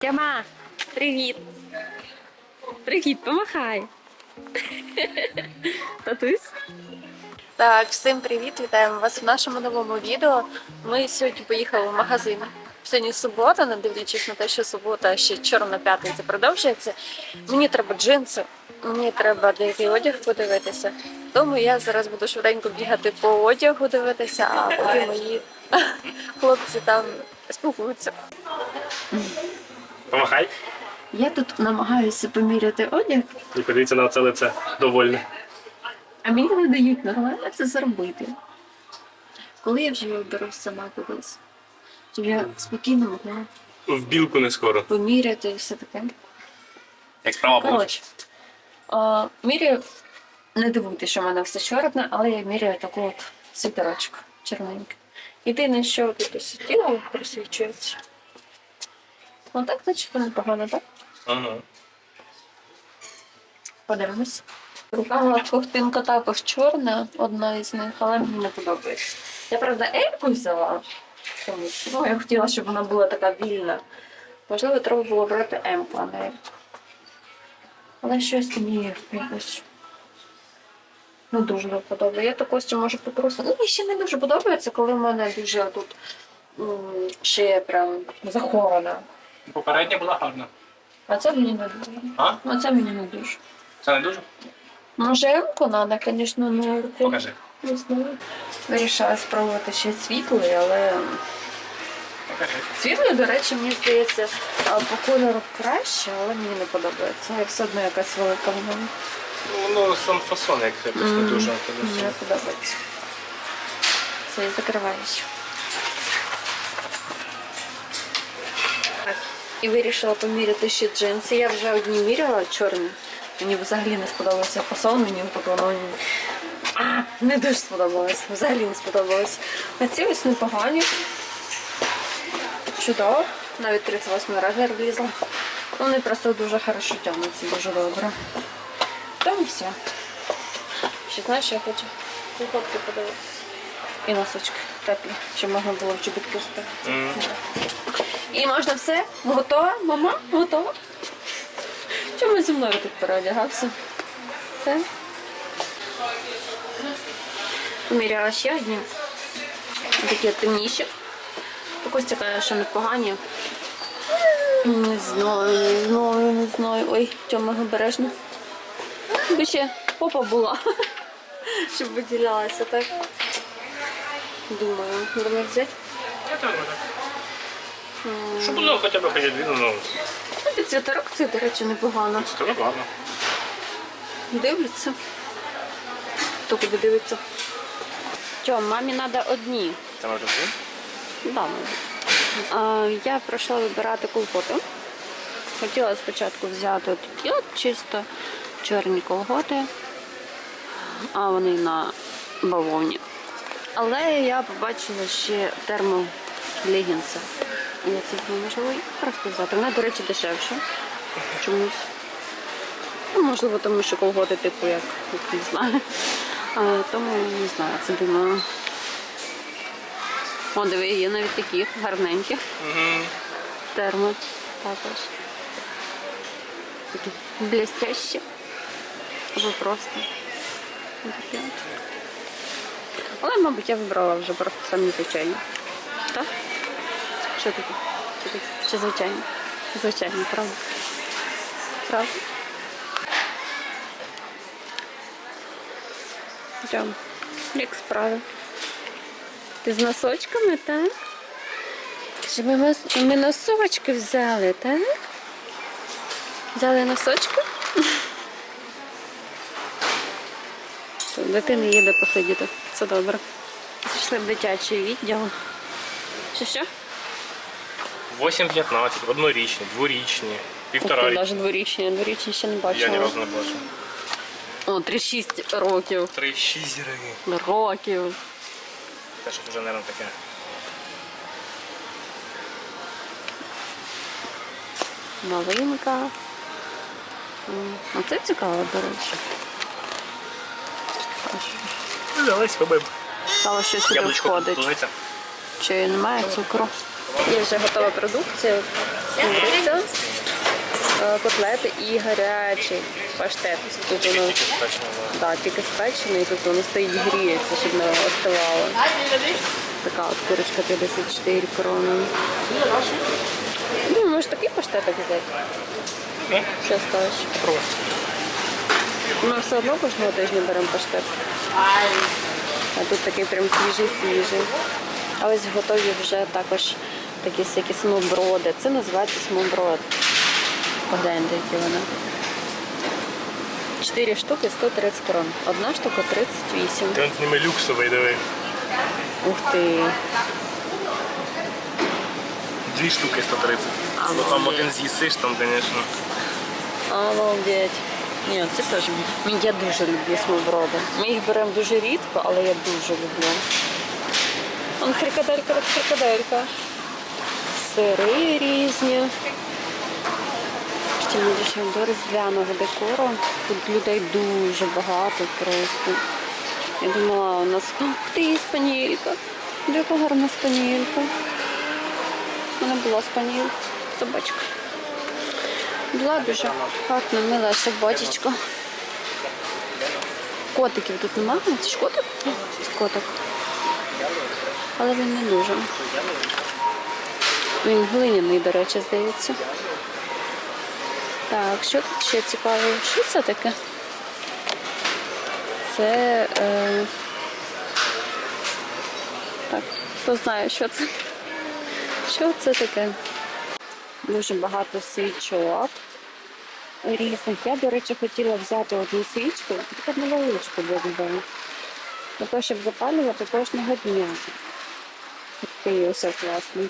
Тяма, привіт. Привіт, помахай. Татусь. Так, всім привіт! Вітаємо вас в нашому новому відео. Ми сьогодні поїхали в магазин. Сьогодні субота, не дивлячись на те, що субота ще чорна п'ятниця продовжується. Мені треба джинси, мені треба деякий одяг подивитися. Тому я зараз буду швиденько бігати по одягу дивитися, а поки мої хлопці там спілкуються. Помахай. Я тут намагаюся поміряти одяг, І подивіться на це лице довольне. а мені не дають нормально це зробити. Коли я вже виберу сама кудись, щоб я спокійно могла В білку не скоро. поміряти і все таке. Як права Коротше, а, міряю, не дивуйтесь, що в мене все чорне, але я міряю таку от світерочку чорненьку. Єдине, що тут ось тіло просвічується. Ну так, начебто непогано, так? Ага. Подивимось. Рукава ковтинка також чорна, одна із них, але мені не подобається. Я, правда, Ельку взяла. Чомусь. Ну, я хотіла, щоб вона була така вільна. Можливо, треба було брати М-ку, а не. Але щось мені якось не дуже не подобається. Я також ще можу попросити. Ну, мені ще не дуже подобається, коли в мене дуже тут ще прям захована. Попередня була гарна. А це мені не дуже. А? А це мені не дуже. Це не дуже? Може, М-ку треба, звісно, не Покажи. Не знаю. Вирішила спробувати ще світлий, але Покажи. світлий, до речі, мені здається, а, по кольору краще, але мені не подобається. Я все одно якась велика в мене. Ну, воно сам фасон якось не Мгм. дуже. Мені не подобається. Це ще. Так. І вирішила поміряти ще джинси. Я вже одні міряла чорні. Мені взагалі не сподобався фасон, мені тут а, не дуже сподобалось. Взагалі не сподобалось. А ці ось непогані. Чудово. Навіть 38 розмір влізла. Вони просто дуже хорошо тягнуться, дуже добре. Там і все. Ще знаєш, я хочу кухотки подивитися. І носочки теплі, щоб можна було в чобітки вставити. Мгм. І можна все? Готова? Мама? Готова? Чому зі мною тут переодягався? Все? Поміряла ще одні. Такі темніші. Також така, що непогані. Не знаю, не знаю, не знаю. Ой, чому обережно. Би ще попа була, щоб виділялася так. Думаю, думаю взяти. Щоб було хоча б хоч дві, ну, Під це, до речі, непогано. це так. Дивляться. Хто куди дивиться? Що, мамі треба одні. Це може ти? Да, мабуть. А, я пройшла вибирати колготи. Хотіла спочатку взяти такі от чисто чорні колготи, а вони на бавовні. Але я побачила ще Я це думаю, можливо, їх просто взяти. Вона, до речі, дешевше. Чомусь. Ну, можливо, тому що колготи, типу, як, як не знаю. А, тому не знаю, це думаю. О, диви, є навіть такі гарненькі. Угу. Термо також. Такі блестящі. Або просто. Але, мабуть, я вибрала вже просто самі звичайні. Так? Що таке? Чи, таке? Чи звичайні? Звичайні, правда? Правда? Йдемо. Як справи? Ти з носочками, так? Щоб ми, ми носочки взяли, так? Взяли носочки? Що, Дитини є посидіти. Це добре. Зайшли в дитячий відділ. Що що? 8-15, однорічні, дворічні, півтора. Навіть дворічні, дворічні ще не бачила. Я ні разу не бачив. О, 3-6 років. 3-6. Років. Те, що вже, мабуть, таке. Новинка. М, А це цікаво, до речі. Ну, давай спробуємо. Стало, що сюди входить. Чи немає цукру? Є вже готова продукція. куриця, е, котлети і гарячий паштет. Тут воно тільки спечено, да. тільки спечений, тут воно стоїть гріється, щоб не остивало. Така от курочка 54 крони. Ну, може такий паштетик взяти? Що скажеш? Ми все одно кожного тижня беремо паштет. А тут такий прям свіжий-свіжий. А ось готові вже також такі всякі смоброди. Це називається смоброд. Погляньте, які вони. 4 штуки 130 крон. Одна штука 38. Ти з ними люксовий, диви. Ух ти. Дві штуки 130. Ну там один з'їсиш, там, звісно. Обалдеть. Ні, це теж. Я дуже люблю смоброди. Ми їх беремо дуже рідко, але я дуже люблю. Он фрикаделька, так фрикаделька. Сири різні. Ще ми дійшли до різдвяного декору. Тут людей дуже багато просто. Я думала, у нас ти спанілька. Яка гарна спанілька. Мене була спаніль, собачка. Була дуже гарна, мила собачечка. Котиків тут немає, це ж котик? Це котик. Але він не дуже. Він глиняний, до речі, здається. Так, що тут ще цікаве? Що це таке? Це. Е... Так, хто знає, що це? Що це таке? Дуже багато свічок різних. Я, до речі, хотіла взяти одну свічку, таку невеличку буде. Того, щоб запалювати кожного дня. Такий ось класний.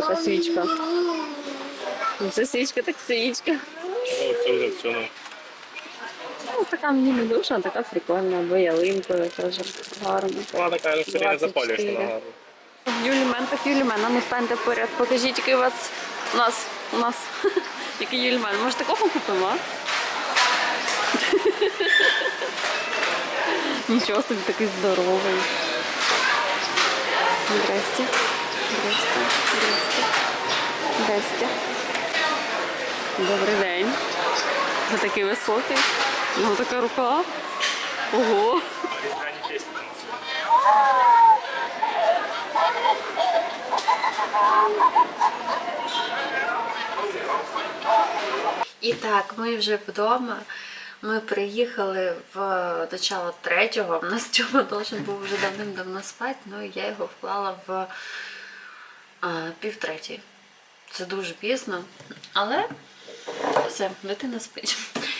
Така свічка. Ну, Це свічка, так свічка. О, це вже в цьому. Ну, така мені не дуже, а така прикольна, або ялинкою теж гарно. Вона така, ну, все время 24. запалюєш, вона гарна. Юлімен, так Юлімен, а ну станьте поряд, покажіть, який у вас у нас, у нас, який Юлімен. Може такого купимо? а? Нічого собі такий здоровий. Здрасте. Здрасте. Здрасте. Здрасте. Добрий день. Ви такий високий. Ну така рука. Ого. І так, ми вже вдома. Ми приїхали в начало третього. У нас Тьома должен був вже давним-давно спати, ну і я його вклала в півтретій. Це дуже пізно, але все, дитина спить.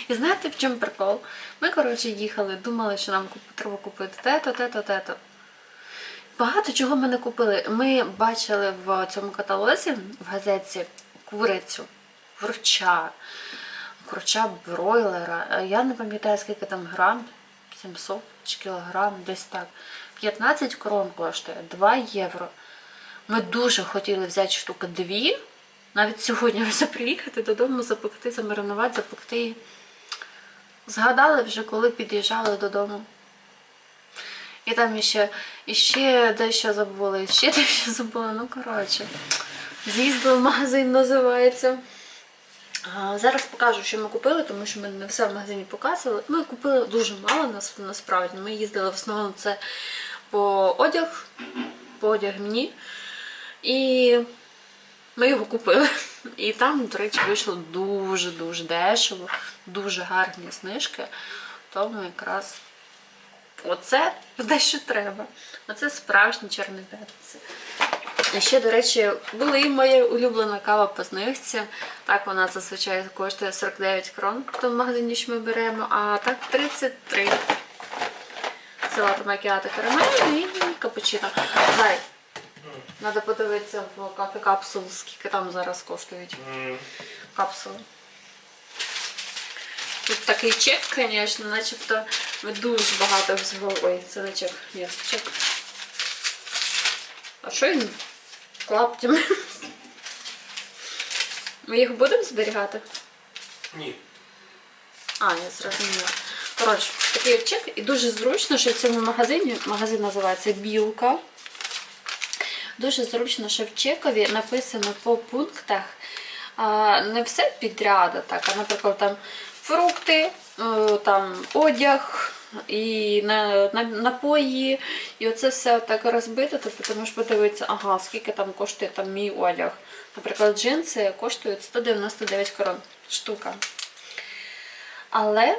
І знаєте, в чому прикол? Ми, коротше, їхали, думали, що нам треба купити те-то, те-то, те-то. Багато чого ми не купили. Ми бачили в цьому каталозі в газеті курицю, вруча, курча бройлера. Я не пам'ятаю, скільки там грам, 700 чи кілограм, десь так. 15 крон коштує, 2 євро. Ми дуже хотіли взяти штуки дві. Навіть сьогодні вже приїхати додому, запекти, замаринувати, запекти. її. Згадали вже, коли під'їжджали додому. І там іще, іще дещо забули, ще дещо забули. Ну, коротше, з'їздили в магазин, називається. Зараз покажу, що ми купили, тому що ми не все в магазині показували. Ми купили дуже мало нас, насправді. Ми їздили в основному це по одяг, по одяг мені. І ми його купили. І там, до речі, вийшло дуже-дуже дешево, дуже гарні знижки. Тому якраз оце те, що треба. Оце справжні чорні п'ятниці. І ще, до речі, була і моя улюблена кава по знижці. Так вона зазвичай коштує 49 крон в тому магазині, що ми беремо, а так 33. Це латте макіато карамель і капучино. Зай, треба подивитися в кафе капсул, скільки там зараз коштують М, капсули. Тут такий чек, звісно, начебто ми дуже багато всього. Ой, це не чек, ні, чек. А що він клаптями? Ми їх будемо зберігати? Ні. А, я зрозуміла. Коротше, такий чек, і дуже зручно, що в цьому магазині, магазин називається Білка. Дуже зручно, що в чекові написано по пунктах, не все підряд, а наприклад, там фрукти, е, там одяг і на, на, напої, і оце все так розбито, тобто ти можеш подивитися, ага, скільки там коштує там мій одяг. Наприклад, джинси коштують 199 корон штука. Але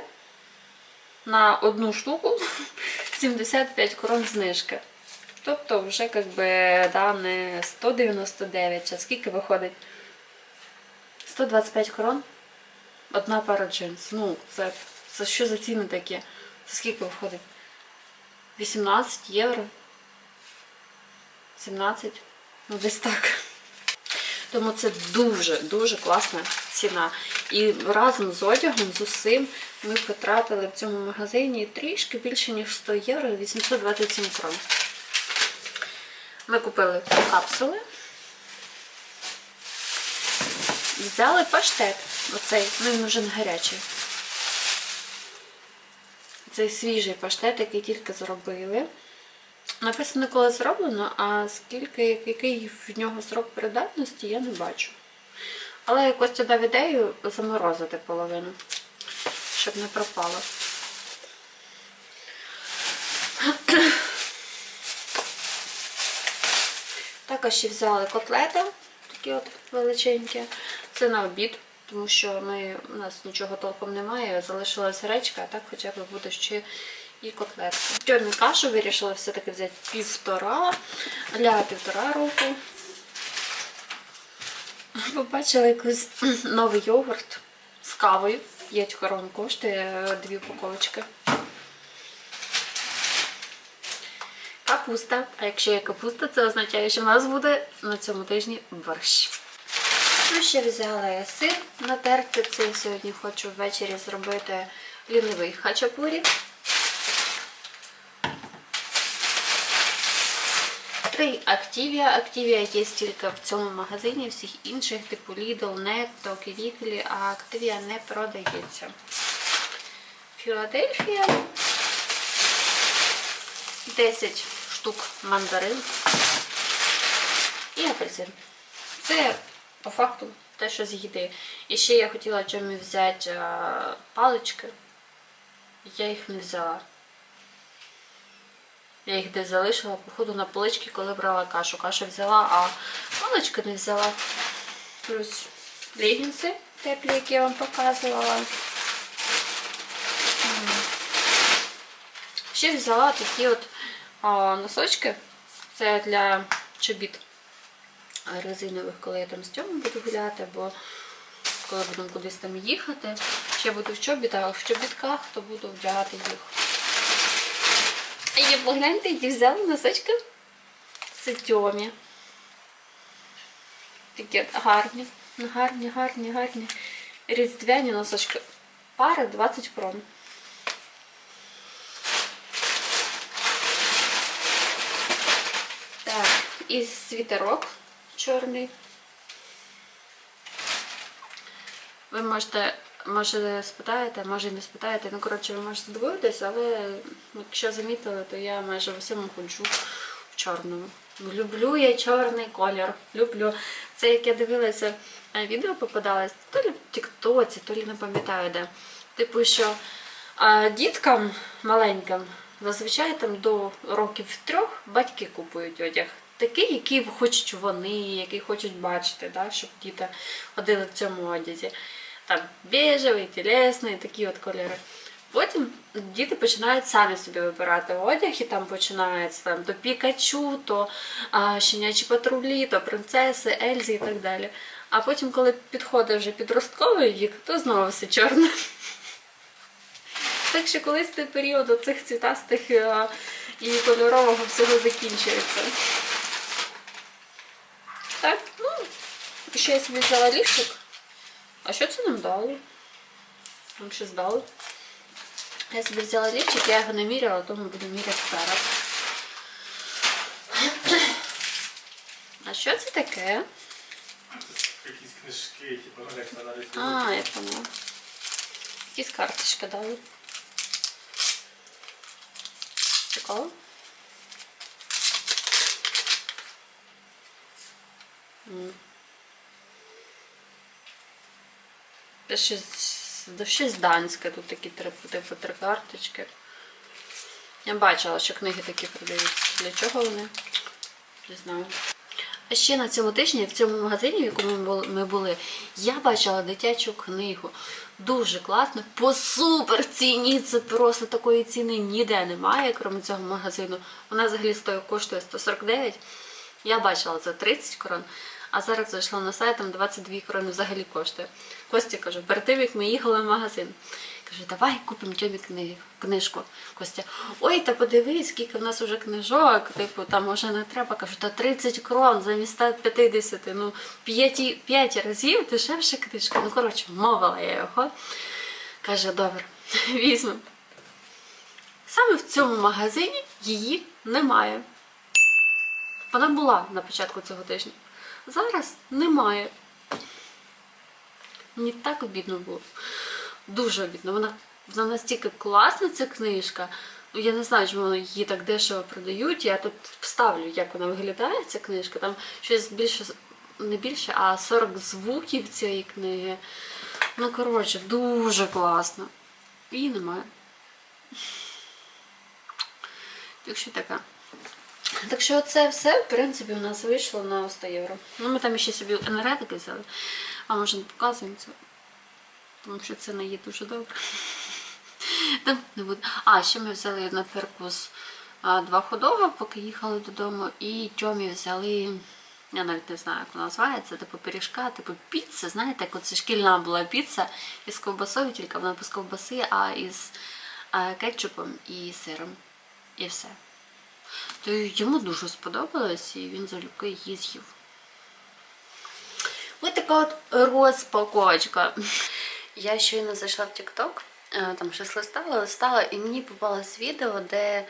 на одну штуку 75 корон знижки. Тобто вже як би, да, не 199, а скільки виходить? 125 корон? Одна пара джинс. Ну, це, це що за ціни такі? Це скільки виходить? 18 євро? 17? Ну, десь так. Тому це дуже-дуже класна ціна. І разом з одягом, з усім, ми потратили в цьому магазині трішки більше, ніж 100 євро, 827 крон. Ми купили капсули. Взяли паштет. Оцей, ну він вже не гарячий. Цей свіжий паштет, який тільки зробили. Написано, коли зроблено, а скільки, який в нього срок придатності, я не бачу. Але якось дав ідею заморозити половину, щоб не пропало. Також ще взяли котлети, такі от величенькі. Це на обід, тому що ми, у нас нічого толком немає, залишилась гречка, а так хоча б буде ще і котлетки. Чорну кашу вирішила все-таки взяти півтора для півтора року. Побачила якийсь новий йогурт з кавою. 5 корон коштує дві упаковочки. Капуста. А якщо є капуста, це означає, що в нас буде на цьому тижні борщ. Ну, ще взяла я сир натерти. Це сьогодні хочу ввечері зробити лінивий хачапурі. Три Активія. Активія є тільки в цьому магазині, всіх інших, типу Lidl, Netto, Квіклі, а Активія не продається. Філадельфія. 10 штук мандарин і апельсин. Це по факту те, що з їди. І ще я хотіла чомусь взяти а, палички. Я їх не взяла. Я їх десь залишила, походу, на полички, коли брала кашу. Кашу взяла, а палички не взяла. Плюс легінси теплі, які я вам показувала. Ще взяла такі от носочки. Це для чобіт резинових, коли я там з цьому буду гуляти, бо коли будемо кудись там їхати, ще буду в чобітах, в чобітках, то буду вдягати їх. Є погляньте, які взяли носочки. Це тьомі. Такі гарні, гарні, гарні, гарні. Різдвяні носочки. Пара 20 крон. Так, і світерок чорний. Ви можете, може спитаєте, може не спитаєте. Ну, коротше, ви можете здивуєтесь, але якщо замітили, то я майже в усьому ходжу в чорному. Люблю я чорний колір. Люблю. Це як я дивилася е, відео попадалось, то лі в Тіктоці, то лі не пам'ятаю де. Типу, що а, діткам маленьким зазвичай там до років трьох батьки купують одяг. Такий, який хочуть вони, який хочуть бачити, да, щоб діти ходили в цьому одязі. Там бежевий, тілесний, такі от кольори. Потім діти починають самі собі вибирати одяг, і там починається там, то Пікачу, то а, щенячі патрулі, то принцеси, Ельзи і так далі. А потім, коли підходить вже підростковий вік, то знову все чорне. Так що колись той період оцих цвітастих і кольорового всього закінчується. Так, ну, ще я собі взяла лівчик. А що це нам дали? Нам щось дали. Я собі взяла лівчик, я його не міряла, тому буду міряти зараз. А що це таке? Якісь книжки, типу, ну, на. А, я поняла. Якісь карточки дали. Цікаво. Це щось, щось данське, тут такі типу три карточки. Я бачила, що книги такі продаються. Для чого вони? Не знаю. А ще на цьому тижні в цьому магазині, в якому ми були- я бачила дитячу книгу. Дуже класно, по супер ціні. Це просто такої ціни ніде немає, крім цього магазину. Вона взагалі коштує 149. Я бачила за 30 крон, а зараз зайшла на сайт, там 22 крони взагалі коштує. Костя каже, перед ми їхали в магазин. Кажу, давай купимо Тьомі книжку. Костя, ой, та подивись, скільки в нас вже книжок, типу, там може не треба. Кажу, та 30 крон замість 150, ну 5, 5 разів дешевша книжка. Ну, коротше, мовила я його. Каже, добре, візьмемо. Саме в цьому магазині її немає. Вона була на початку цього тижня. Зараз немає. Мені так обідно було. Дуже обідно. Вона, вона настільки класна, ця книжка. Ну, я не знаю, чому її так дешево продають. Я тут вставлю, як вона виглядає, ця книжка. Там щось більше, не більше, а 40 звуків цієї книги. Ну, коротше, дуже класно. Її немає. Так що така. Так що це все, в принципі, у нас вийшло на 100 євро. Ну, ми там ще собі енергетики взяли, а може не показуємо це. Тому що це не є дуже добре. Там не буде. А, ще ми взяли на перкус два ходова, поки їхали додому, і Тьомі взяли. Я навіть не знаю, як вона називається, типу пиріжка, типу піца, знаєте, як оце шкільна була піца із ковбасою, тільки вона без ковбаси, а із кетчупом і сиром. І все. То йому дуже сподобалось, і він залюбки її з'їв. Ось така от розпаковочка. Я щойно зайшла в TikTok, е, там щось листала, листала, і мені попалось відео, де е,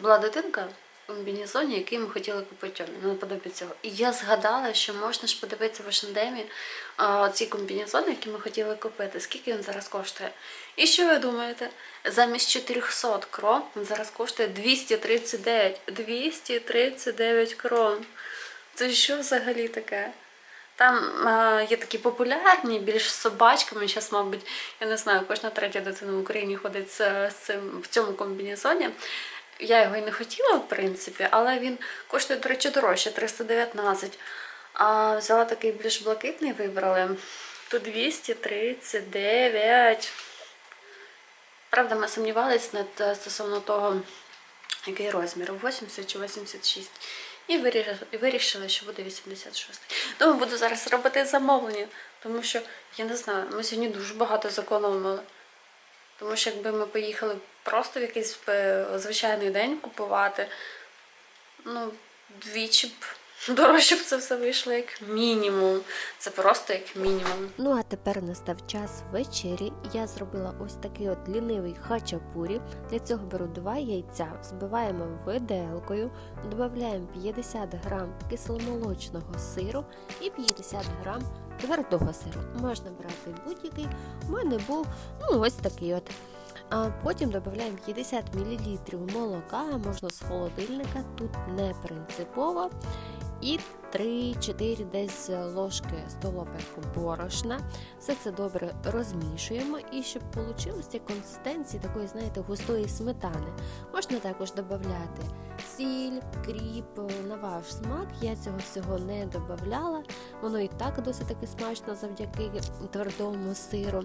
була дитинка комбінезоні, який ми хотіли купити Тьомі, наподобі цього. І я згадала, що можна ж подивитися в е, ці комбінезони, які ми хотіли купити. Скільки він зараз коштує? І що ви думаєте? Замість 400 крон він зараз коштує 239. 239 крон. Це що взагалі таке? Там е, є такі популярні, більш з собачками. Зараз, мабуть, я не знаю, кожна третя дитина в Україні ходить з, з цим в цьому комбінезоні. Я його і не хотіла, в принципі, але він коштує, до речі, дорожче 319. А взяла такий більш блакитний, вибрали. Тут 239. Правда, ми сумнівалися над е, стосовно того, який розмір 80 чи 86. І вирішили, що буде 86. Тому буду зараз робити замовлення, тому що я не знаю, ми сьогодні дуже багато зекономили. Тому що якби ми поїхали просто в якийсь е, звичайний день купувати, ну, двічі б дорожче б це все вийшло як мінімум. Це просто як мінімум. Ну а тепер настав час вечері. Я зробила ось такий от лінивий хачапурі. Для цього беру два яйця, збиваємо виделкою, додаємо 50 грам кисломолочного сиру і 50 грам твердого сиру. Можна брати будь-який. У мене був ну, ось такий от. А потім додаємо 50 мл молока, можна з холодильника, тут не принципово. І 3-4 десь ложки столових борошна. Все це добре розмішуємо і щоб вийшло консистенції такої, знаєте, густої сметани. Можна також додати сіль, кріп на ваш смак. Я цього всього не додавала. Воно і так досить таки смачно завдяки твердому сиру.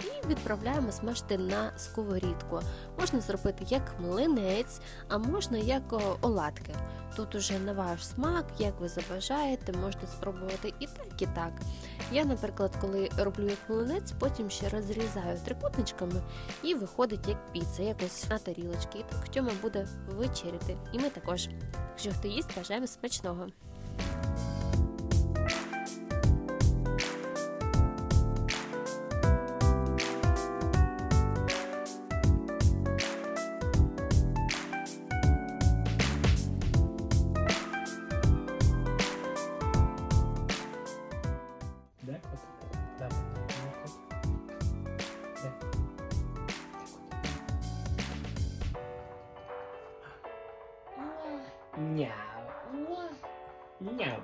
І відправляємо смажити на сковорідку. Можна зробити як млинець, а можна як оладки. Тут уже на ваш смак, як ви забажаєте, можете спробувати і так, і так. Я, наприклад, коли роблю як млинець, потім ще розрізаю трикутничками і виходить як піца, якось на тарілочки. І так Тьома буде вечеряти. І ми також. Якщо хто їсть, бажаємо смачного. nhạo. Nhạo.